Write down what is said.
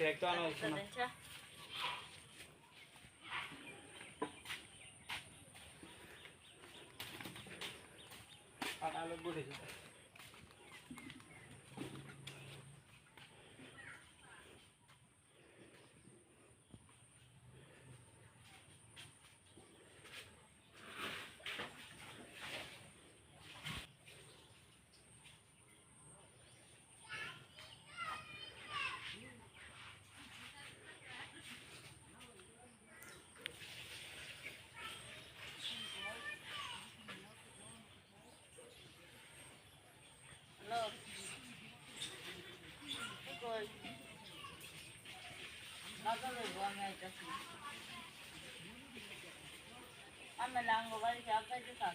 দেখতো আনো শোনা আচ্ছা আলো বুঝেছি hello Ang malango ba siya? Pwede ka.